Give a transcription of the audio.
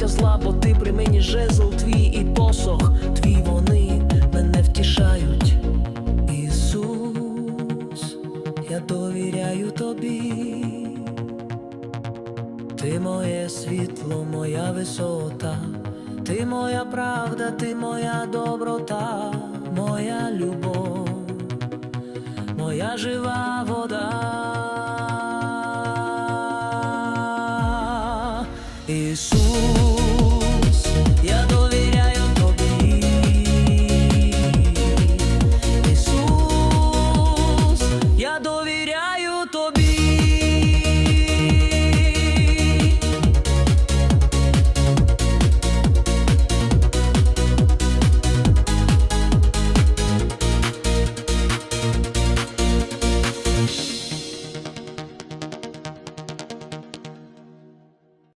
боюся зла, бо ти при мені жезл твій і посох, твій вони мене втішають. Ісус, я довіряю тобі, ти моє світло, моя висота, ти моя правда, ти моя доброта, моя любов, моя жива вода. Jesus.